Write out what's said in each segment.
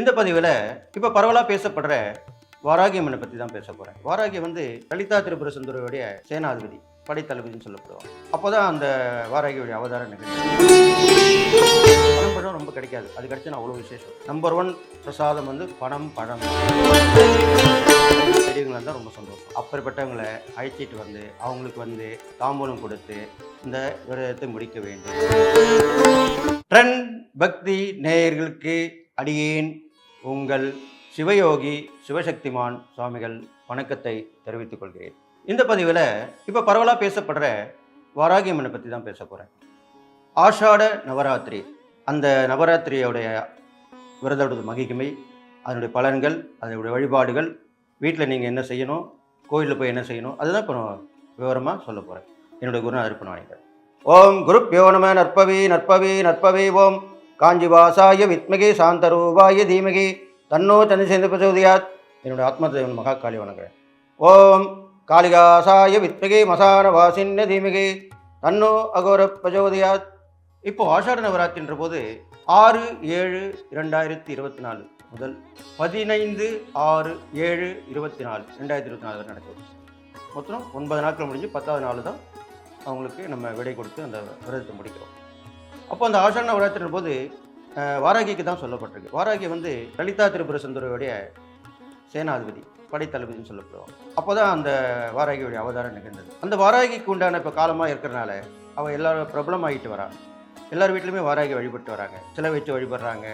இந்த பதிவில் இப்போ பரவலாக பேசப்படுற வாராகியம்மனை பற்றி தான் பேச போகிறேன் வாராகி வந்து லலிதா திரிபுர சுந்தரியுடைய சேனாதிபதி படைத்தளபதினு சொல்லப்படுவோம் அப்போ தான் அந்த வாராகியுடைய அவதாரம் நிகழ்ச்சி. பணம் பழம் ரொம்ப கிடைக்காது. அது கிடைச்சா அவ்வளோ விசேஷம். நம்பர் ஒன் பிரசாதம் வந்து பணம் பழம். பெரியவங்களாக இருந்தால் ரொம்ப சந்தோஷம். அப்படிப்பட்டவங்களை அழைச்சிட்டு வந்து அவங்களுக்கு வந்து தாம்பூலம் கொடுத்து இந்த விரதத்தை முடிக்க வேண்டும். ட்ரெண்ட் பக்தி நேயர்களுக்கு அடியேன் உங்கள் சிவயோகி சிவசக்திமான் சுவாமிகள் வணக்கத்தை தெரிவித்துக் கொள்கிறேன். இந்த பதிவில் இப்போ பரவலாக பேசப்படுற வாராகி அம்மனை பற்றி தான் பேச போகிறேன் ஆஷாட நவராத்திரி அந்த நவராத்திரியோடைய விரதோட மகிமை அதனுடைய பலன்கள் அதனுடைய வழிபாடுகள் வீட்டில் நீங்கள் என்ன செய்யணும் கோயிலில் போய் என்ன செய்யணும் அதுதான் இப்போ விவரமாக சொல்ல போகிறேன் என்னுடைய குருநாதர் இருப்பேன் ஓம் குருப்பியோ நம நற்பவி நற்பவி நற்பவி ஓம். காஞ்சிவாசாய வித்மகி சாந்தரூபாய தீமகி. தன்னோ சந்திரசேந்திர பிரசோதியாத். என்னுடைய ஆத்மதேவன் மகா காளி வணங்குறேன் ஓம் காளிகாசாய வித்மகே மசான வாசின்ன தீமகி. தன்னோ அகோர பிரஜோதியாத் இப்போ ஆஷாட நவராத்திரின்ற போது ஆறு ஏழு இரண்டாயிரத்தி இருபத்தி நாலு முதல் பதினைந்து ஆறு ஏழு இருபத்தி நாலு ரெண்டாயிரத்தி இருபத்தி நாலு வரை நடக்குது மொத்தம் ஒன்பது நாட்கள் முடிஞ்சு பத்தாவது நாள் தான் அவங்களுக்கு நம்ம விடை கொடுத்து அந்த விரதத்தை முடிக்கிறோம். அப்போ அந்த ஆஷாட நவராத்திரின் போது வாராகிக்கு தான் சொல்லப்பட்டிருக்கு. வாராகி வந்து லலிதா திரிபுர சுந்தரியுடைய சேனாதிபதி படைத்தளபதினு சொல்லப்படுவாங்க. அப்போ தான் அந்த வாராகியுடைய அவதாரம் நிகழ்ந்தது. அந்த வாராகிக்கு உண்டான இப்போ காலமாக இருக்கிறனால அவள் எல்லோரும் பிரபலம் ஆகிட்டு வரா. எல்லார் வீட்லையுமே வாராகி வழிபட்டு வராங்க. சிலை வச்சு வழிபடுறாங்க.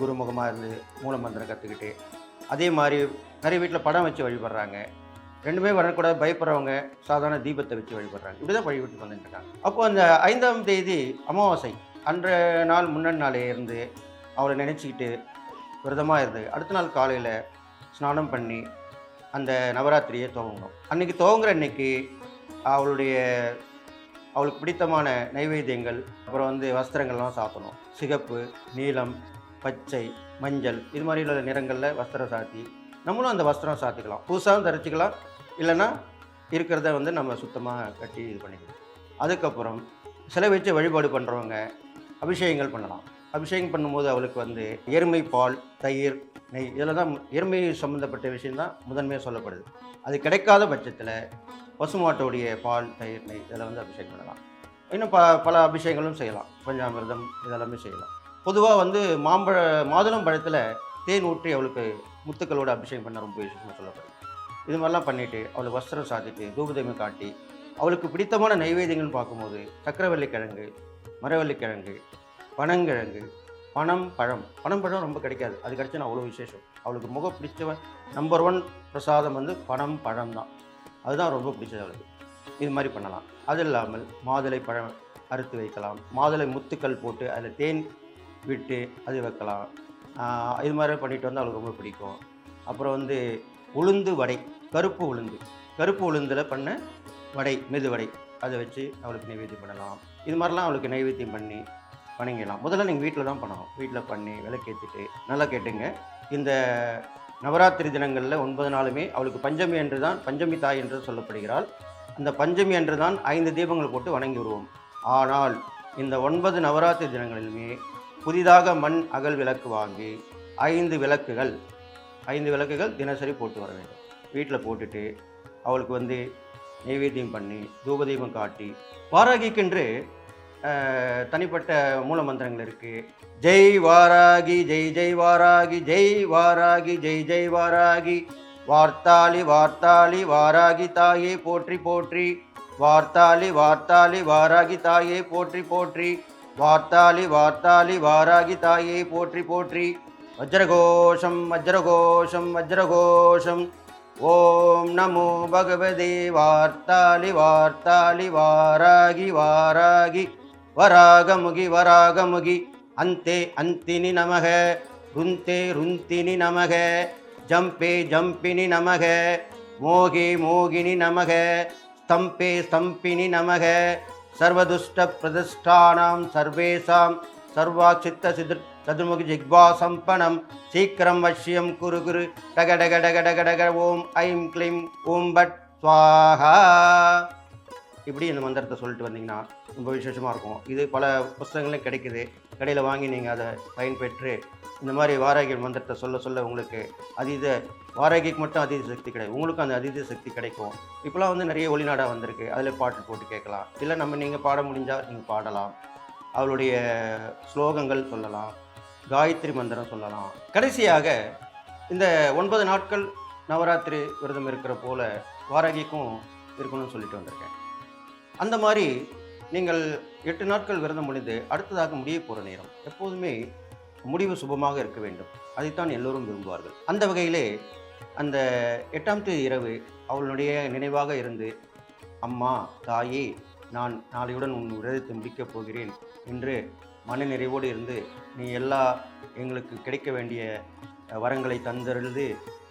குருமுகமாக இருந்து மூலமந்திரம் கற்றுக்கிட்டு அதே மாதிரி நிறைய வீட்டில் படம் வச்சு வழிபடுறாங்க. ரெண்டுமே வரக்கூடாது பயப்படுறவங்க சாதாரண தீபத்தை வச்சு வழிபடுறாங்க. இப்படி தான் வழிபட்டு வந்துட்டு இருக்காங்க அப்போ அந்த ஐந்தாம் தேதி அமாவாசை அன்றைய நாள் முன்னாடி நாளே இருந்து அவளை நினச்சிக்கிட்டு விரதமாக இருந்து அடுத்த நாள் காலையில் ஸ்நானம் பண்ணி அந்த நவராத்திரியை துவங்கணும் அன்றைக்கி துவங்குற அன்னைக்கு அவளுடைய அவளுக்கு பிடித்தமான நைவேத்தியங்கள் அப்புறம் வந்து வஸ்திரங்கள்லாம் சாப்பிடணும். சிகப்பு நீலம் பச்சை மஞ்சள் இது மாதிரி உள்ள நிறங்களில் வஸ்திரம் சாத்தி நம்மளும் அந்த வஸ்திரம் சாத்திக்கலாம். புதுசாகவும் தரிச்சிக்கலாம். இல்லைன்னா இருக்கிறத வந்து நம்ம சுத்தமாக கட்டி இது பண்ணிக்கலாம். அதுக்கப்புறம் சிலை வச்சு வழிபாடு பண்ணுறவங்க அபிஷேகங்கள் பண்ணலாம். அபிஷேகம் பண்ணும்போது அவளுக்கு வந்து எருமை பால் தயிர் நெய் இதில் தான் எருமை சம்மந்தப்பட்ட விஷயம்தான் முதன்மையாக சொல்லப்படுது. அது கிடைக்காத பட்சத்தில் பசுமாட்டோடைய பால் தயிர் நெய் இதில் வந்து அபிஷேகம் பண்ணலாம். இன்னும் ப பல அபிஷேகங்களும் செய்யலாம். பஞ்சாமிர்தம் இதெல்லாமே செய்யலாம். பொதுவாக வந்து மாம்பழ மாதுளம் பழத்தில் தேன் ஊற்றி அவளுக்கு முத்துக்களோட அபிஷேகம் பண்ண ரொம்ப விஷயமாக சொல்லப்படுது. இது மாதிரிலாம் பண்ணிவிட்டு அவளுக்கு வஸ்திரம் சாத்திட்டு தூபதேமை காட்டி அவளுக்கு பிடித்தமான நைவேத்தியங்கள்னு பார்க்கும்போது சக்கரவள்ளி கிழங்கு மரவள்ளி கிழங்கு பனங்கிழங்கு பனம் பழம். பனம் பழம் ரொம்ப கிடைக்காது. அது கிடைச்சா அவ்வளோ விசேஷம். அவளுக்கு முக பிடிச்சவன் நம்பர் ஒன் பிரசாதம் வந்து பனம் பழம் தான். அதுதான் ரொம்ப பிடிச்சது அவளுக்கு. இது மாதிரி பண்ணலாம். அது இல்லாமல் மாதுளை பழம் அறுத்து வைக்கலாம். மாதுளை முத்துக்கள் போட்டு அதில் தேன் விட்டு அது வைக்கலாம். இது மாதிரி பண்ணிட்டு வந்து அவளுக்கு ரொம்ப பிடிக்கும். அப்புறம் வந்து உளுந்து வடை. கருப்பு உளுந்து. கருப்பு உளுந்தில் பண்ண வடை மெது வடை. அதை வச்சு அவளுக்கு நைவேத்தியம் பண்ணலாம். இது மாதிரிலாம் அவளுக்கு நைவேத்தியம் பண்ணி வணங்கிடலாம். முதல்ல நீங்கள் வீட்டில் தான் பண்ணணும். வீட்டில் பண்ணி விளக்கேற்றிட்டு நல்லா கேட்டுங்க. இந்த நவராத்திரி தினங்களில் ஒன்பது நாளுமே அவளுக்கு பஞ்சமி என்று தான் பஞ்சமி தாய் என்று சொல்லப்படுகிறாள். அந்த பஞ்சமி அன்று தான் ஐந்து தீபங்கள் போட்டு வணங்கி வருவோம். ஆனால் இந்த ஒன்பது நவராத்திரி தினங்களிலுமே புதிதாக மண் அகல் விளக்கு வாங்கி ஐந்து விளக்குகள் ஐந்து விளக்குகள் தினசரி போட்டு வர வேண்டும். வீட்டில் போட்டுட்டு அவளுக்கு வந்து நைவேத்தியம் பண்ணி தூபதீபம் காட்டி வாராகிக்கென்று தனிப்பட்ட மூல மந்திரங்கள் இருக்குது ஜெய் வாராகி ஜெய் ஜெய் வாராகி ஜெய் வாராகி ஜெய் ஜெய் வாராகி வார்த்தாளி வார்த்தாளி வாராகி தாயே போற்றி போற்றி வார்த்தாளி வார்த்தாளி வாராகி தாயே போற்றி போற்றி வார்த்தாளி வார்த்தாளி வாராகி தாயே போற்றி போற்றி வஜ்ரகோஷம் வஜ்ரகோஷம் வஜ்ரகோஷம் ஓம் நமோ பகவதே வார்த்தாலி வார்த்தாலி வாராகி வாராகி வராகமுகி வராகமுகி. அந்தே அந்தினி நமக ருந்தே ருந்தினி நமக ஜம்பே ஜம்பினி நமக மோகே மோகினி நமக ஸ்தம்பே ஸ்தம்பினி நமக. சர்வதுஷ்ட பிரதிஷ்டானாம் சர்வேஷாம் சர்வாச்சித்த சிதிர் சதுர்முகி ஜிக்வா சம்பனம். சீக்கிரம் வஷ்யம் குரு குரு. டக டக டக டக டக ஓம் ஐம் க்ளீம் ஓம் பட் சுவாகா இப்படி இந்த மந்திரத்தை சொல்லிட்டு வந்தீங்கன்னா ரொம்ப விசேஷமாக இருக்கும். இது பல புஸ்தகங்களும் கிடைக்குது. கடையில் வாங்கி நீங்கள் அதை பயன்பெற்று இந்த மாதிரி வாராகி மந்திரத்தை சொல்ல சொல்ல உங்களுக்கு அதீத வாராகிக்கு மட்டும் அதீத சக்தி கிடைக்கும் உங்களுக்கும் அந்த அதீத சக்தி கிடைக்கும். இப்போலாம் வந்து நிறைய ஒளிநாடாக வந்திருக்கு. அதில் பாட்டு போட்டு கேட்கலாம். இல்லை நம்ம நீங்கள் பாட முடிஞ்சால் நீங்கள் பாடலாம். அவளுடைய ஸ்லோகங்கள் சொல்லலாம் காயத்ரி மந்திரம் சொல்லலாம். கடைசியாக இந்த ஒன்பது நாட்கள் நவராத்திரி விரதம் இருக்கிற போல வாரகிக்கும் இருக்கணும்னு சொல்லிட்டு வந்திருக்கேன். அந்த மாதிரி நீங்கள் எட்டு நாட்கள் விரதம் முடிந்து அடுத்ததாக முடிய போகிற நேரம் எப்போதுமே முடிவு சுபமாக இருக்க வேண்டும். அதைத்தான் எல்லோரும் விரும்புவார்கள். அந்த வகையிலே அந்த எட்டாம் தேதி இரவு அவளுடைய நினைவாக இருந்து அம்மா தாயே நான் நாளையுடன் உன் விரதத்தை முடிக்கப் போகிறேன் என்று மன நிறைவோடு இருந்து நீ எல்லா எங்களுக்கு கிடைக்க வேண்டிய வரங்களை தந்தருந்து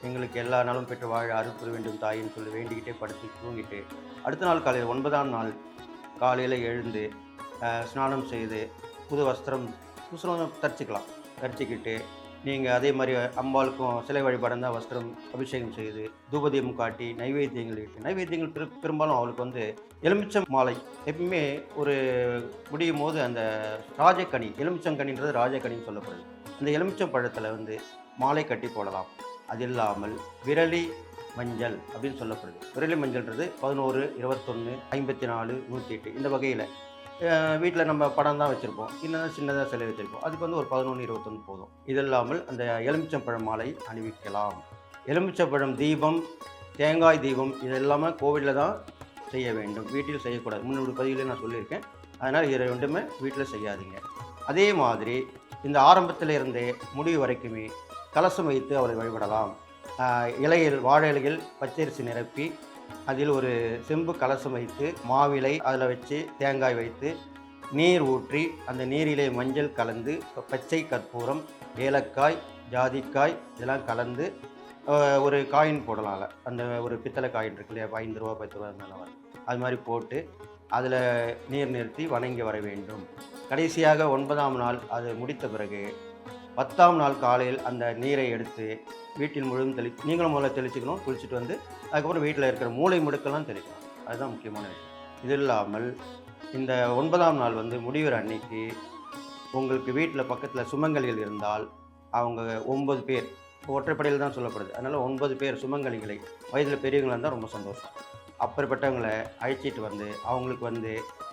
எங்களுக்கு எல்லா நாளும் பெற்று வாழ அறுப்புற வேண்டும் தாயின்னு சொல்லி வேண்டிக்கிட்டே படுத்து தூங்கிட்டு அடுத்த நாள் காலையில் ஒன்பதாம் நாள் காலையில் எழுந்து ஸ்நானம் செய்து புது வஸ்திரம் புதுசுரம் தரிச்சிக்கலாம். தரிச்சிக்கிட்டு நீங்கள் அதே மாதிரி அம்பாளுக்கும் சிலை வழிபாடு தான் வஸ்திரம் அபிஷேகம் செய்து தூபதீபம் காட்டி நைவேத்தியங்கள் இட்டு நைவேத்தியங்கள் பெரு பெரும்பாலும் அவளுக்கு வந்து எலுமிச்சம் மாலை. எப்பவுமே ஒரு முடியும் போது அந்த ராஜக்கனி எலுமிச்சங்கனின்றது ராஜக்கனின்னு சொல்லப்படுது. அந்த எலுமிச்சம் பழத்தில் வந்து மாலை கட்டி போடலாம். அது இல்லாமல் விரலி மஞ்சள் அப்படின்னு சொல்லப்படுது. விரலி மஞ்சள்ன்றது பதினோரு இருபத்தொன்று ஐம்பத்தி நாலு நூற்றி எட்டு இந்த வகையில். வீட்டில் நம்ம படம் தான் வச்சுருப்போம். இல்லைன்னா சின்னதாக சிலை வச்சுருப்போம். அதுக்கு வந்து ஒரு பதினொன்று இருபத்தொன்று போதும். இது இல்லாமல் அந்த எலுமிச்சம்பழம் மாலை அணிவிக்கலாம். எலுமிச்சம்பழம் தீபம் தேங்காய் தீபம் இது எல்லாமே கோவிலில் தான் செய்ய வேண்டும். வீட்டில் செய்யக்கூடாது. முன்னோட பதிவில் நான் சொல்லியிருக்கேன். அதனால் இது ரெண்டுமே வீட்டில் செய்யாதீங்க. அதே மாதிரி இந்த ஆரம்பத்தில் இருந்தே முடிவு வரைக்குமே கலசம் வைத்து அவளை வழிபடலாம். இலையில் வாழை இலையில் பச்சரிசி நிரப்பி அதில் ஒரு செம்பு கலசம் வைத்து மாவிலை அதில் வச்சு தேங்காய் வைத்து நீர் ஊற்றி அந்த நீரிலே மஞ்சள் கலந்து பச்சை கற்பூரம் ஏலக்காய் ஜாதிக்காய் இதெல்லாம் கலந்து ஒரு காயின் போடலாம் அந்த ஒரு பித்தளை காயின் இருக்கு இல்லையா? ஐந்து ரூபா பத்து ரூபா மேலே வரும் அது மாதிரி போட்டு அதில் நீர் நிறுத்தி வணங்கி வர வேண்டும். கடைசியாக ஒன்பதாம் நாள் அது முடித்த பிறகு பத்தாம் நாள் காலையில் அந்த நீரை எடுத்து வீட்டில் முழுவதும் தெளி நீங்களும் முதல்ல தெளிச்சுக்கணும் குளிச்சுட்டு வந்து அதுக்கப்புறம் வீட்டில் இருக்கிற மூளை முடுக்கெல்லாம் தெளிக்கணும். அதுதான் முக்கியமான விஷயம். இது இல்லாமல் இந்த ஒன்பதாம் நாள் வந்து முடிகிற அன்னைக்கு உங்களுக்கு வீட்டில் பக்கத்தில் சுமங்கலிகள் இருந்தால் அவங்க ஒன்பது பேர் ஒற்றைப்படையில் தான் சொல்லப்படுது. அதனால் ஒன்பது பேர் சுமங்கலிகளை வயதில் பெரியவங்களாக இருந்தால் ரொம்ப சந்தோஷம். அப்படிப்பட்டவங்களை அழைச்சிட்டு வந்து அவங்களுக்கு வந்து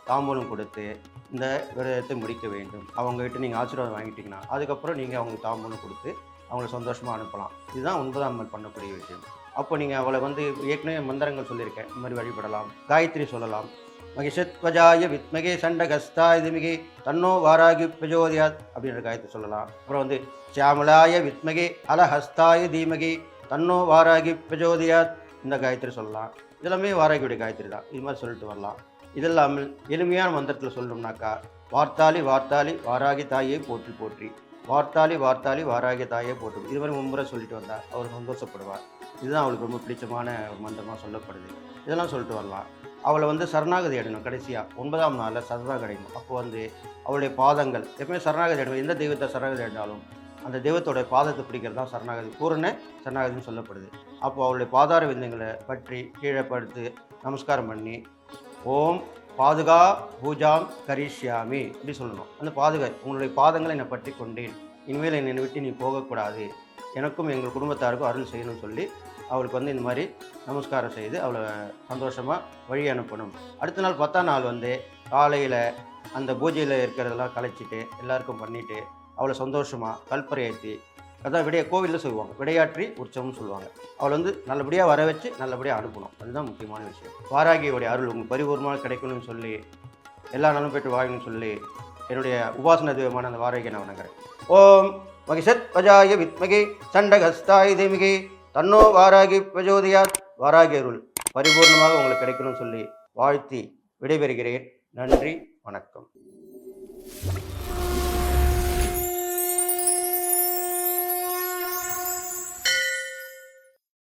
தாம்பூலம் கொடுத்து இந்த விரதத்தை முடிக்க வேண்டும். அவங்ககிட்ட நீங்கள் ஆசீர்வாதம் வாங்கிட்டீங்கன்னா அதுக்கப்புறம் நீங்கள் அவங்களுக்கு தாம்பூலம் கொடுத்து அவங்கள சந்தோஷமாக அனுப்பலாம். இதுதான் ஒன்பதாம் நாள் பண்ணக்கூடிய விஷயம். அப்போ நீங்கள் அவளை வந்து ஏற்கனவே மந்திரங்கள் சொல்லியிருக்கேன். இந்த மாதிரி வழிபடலாம். காயத்ரி சொல்லலாம். மகிஷத்வஜாய வித்மகே சண்டகஸ்தா இதுமிகே தன்னோ வாராகி பிரஜோதியாத் அப்படின்ற காயத்தை சொல்லலாம். அப்புறம் வந்து சியாமலாய வித்மகே அலஹஸ்தாய தீமகி தன்னோ வாராகி பிரஜோதியாத் இந்த காயத்ரி சொல்லலாம். இதெல்லாமே வாராகியுடைய காயத்ரி தான். இது மாதிரி சொல்லிட்டு வரலாம். இது இல்லாமல் எளிமையான மந்திரத்தில் சொல்லணும்னாக்கா வார்த்தாலி வார்த்தாலி வாராகி தாயை போற்றி போற்றி. வார்த்தாலி வார்த்தாலி வாராகி தாயை போற்றி இது மாதிரி மும்முறை சொல்லிட்டு வந்தால் அவர் சந்தோஷப்படுவார். இதுதான் அவளுக்கு ரொம்ப பிடிச்சமான ஒரு மந்திரமாக சொல்லப்படுது. இதெல்லாம் சொல்லிட்டு வரலாம். அவளை வந்து சரணாகதி அடையணும் கடைசியாக ஒன்பதாம் நாளில் சரணாகதி அடையணும். அப்போ வந்து அவளுடைய பாதங்கள் எப்பவுமே சரணாகதி அடைவோம் எந்த தெய்வத்தை சரணாகதி அடைந்தாலும் அந்த தெய்வத்தோடைய பாதத்தை பிடிக்கிறது தான் சரணாகதி. பூரண சரணாகதின்னு சொல்லப்படுது. அப்போ அவளுடைய பாதார விந்தங்களை பற்றி கீழே படுத்து நமஸ்காரம் பண்ணி ஓம் பாதுகா பூஜாம் கரிஷ்யாமி இப்படி சொல்லணும். அந்த பாதுகா உங்களுடைய பாதங்களை என்னை பற்றி கொண்டேன். இனிமேல் என்னை விட்டு நீ போகக்கூடாது. எனக்கும் எங்கள் குடும்பத்தாருக்கும் அருள் செய்யணும்னு சொல்லி அவளுக்கு வந்து இந்த மாதிரி நமஸ்காரம் செய்து அவளை சந்தோஷமாக வழி அனுப்பணும். அடுத்த நாள் பத்தாம் நாள் வந்து காலையில் அந்த பூஜையில் இருக்கிறதெல்லாம் கலைச்சிட்டு எல்லாருக்கும் பண்ணிவிட்டு அவளை சந்தோஷமாக கல்பறை ஏற்றி அதான் விடைய கோவிலில் சொல்லுவாங்க. விடையாற்றி உற்சவம்னு சொல்லுவாங்க. அவளை வந்து நல்லபடியாக வர வச்சு நல்லபடியாக அனுப்பணும். அதுதான் முக்கியமான விஷயம். வாராகியோடைய அருள் உங்களுக்கு பரிபூர்ணமாக கிடைக்கணும்னு சொல்லி எல்லா நாளும் பெற்று வாங்கணும்னு சொல்லி என்னுடைய உபாசன தெய்வமான அந்த வாராகியை நான் வணங்குறேன். ஓம் மகிஷத் பஜாய வித்மகே சண்டகஸ்தாய் தேமிகே தன்னோ வாராகி பிரஜோதியார் வாராகி அருள் பரிபூர்ணமாக உங்களுக்கு கிடைக்கணும்னு சொல்லி வாழ்த்தி விடைபெறுகிறேன். நன்றி வணக்கம்.